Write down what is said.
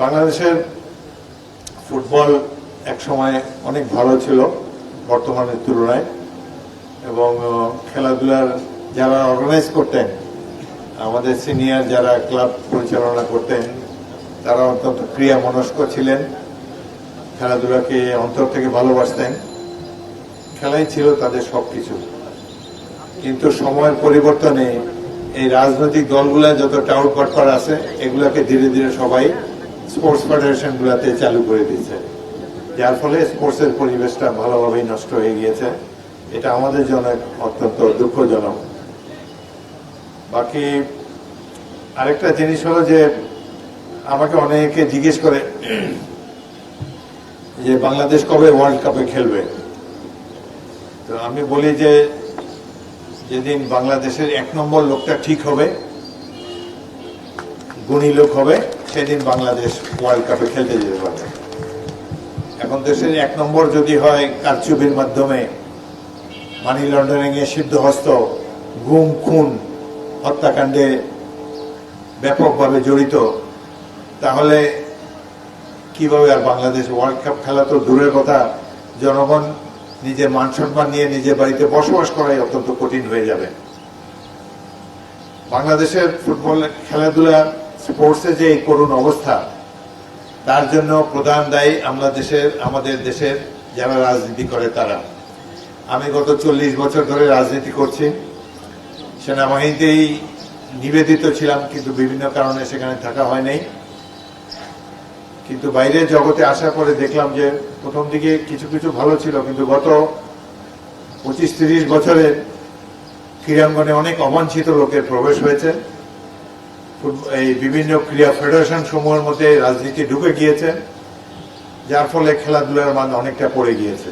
বাংলাদেশের ফুটবল এক সময় অনেক ভালো ছিল বর্তমানের তুলনায়। এবং খেলাধুলার যারা অর্গানাইজ করতেন, আমাদের সিনিয়র যারা ক্লাব পরিচালনা করতেন, তারা অত্যন্ত ক্রিয়া মনস্ক ছিলেন, খেলাধুলাকে অন্তর থেকে ভালোবাসতেন। খেলাই ছিল তাদের সব কিছু কিন্তু সময়ের পরিবর্তনে এই রাজনৈতিক দলগুলা যত টাউট পাটপার আছে, এগুলাকে ধীরে ধীরে সবাই স্পোর্টস ফেডারেশন গুলাতে চালু করে দিয়েছে। যার ফলে স্পোর্টসের পরিবেশটা ভালোভাবেই নষ্ট হয়ে গিয়েছে। এটা আমাদের জন্য অত্যন্ত দুঃখজনক। বাকি আরেকটা জিনিস হলো যে, আমাকে অনেকে জিজ্ঞেস করে যে, বাংলাদেশ কবে ওয়ার্ল্ড কাপে খেলবে? তো আমি বলি যে, যেদিন বাংলাদেশের এক নম্বর লোকটা ঠিক হবে, গুণী লোক হবে সেদিন বাংলাদেশ ওয়ার্ল্ড কাপে খেলতে যেতে পারবে এখন দেশের এক নম্বর যদি হয় কারচুপির মাধ্যমে মানি লন্ডারিং এ সিদ্ধহস্ত, গুম, খুন, হত্যাকাণ্ডে ব্যাপকভাবে জড়িত, তাহলে কীভাবে আর বাংলাদেশ ওয়ার্ল্ড কাপ খেলা তো দূরের কথা, জনগণ নিজের মান সম্মান নিয়ে নিজের বাড়িতে বসবাস করাই অত্যন্ত কঠিন হয়ে যাবে। বাংলাদেশের ফুটবল খেলাধুলা স্পোর্টসে যে এই করুণ অবস্থা, তার জন্য প্রধান দায়ী আমরা দেশের, আমাদের দেশের যারা রাজনীতি করে তারা। আমি গত চল্লিশ বছর ধরে রাজনীতি করছি। সেনাবাহিনীতেই নিবেদিত ছিলাম, কিন্তু বিভিন্ন কারণে সেখানে থাকা হয় নাই। কিন্তু বাইরের জগতে আসার পরে দেখলাম যে প্রথম দিকে কিছু কিছু ভালো ছিল, কিন্তু গত পঁচিশ তিরিশ বছরের ক্রীড়াঙ্গনে অনেক অবাঞ্ছিত লোকের প্রবেশ হয়েছে। এই বিভিন্ন ক্রীড়া ফেডারেশন সমূহের মধ্যে রাজনীতি ঢুকে গিয়েছে, যার ফলে খেলাধুলার মান অনেকটা পড়ে গিয়েছে।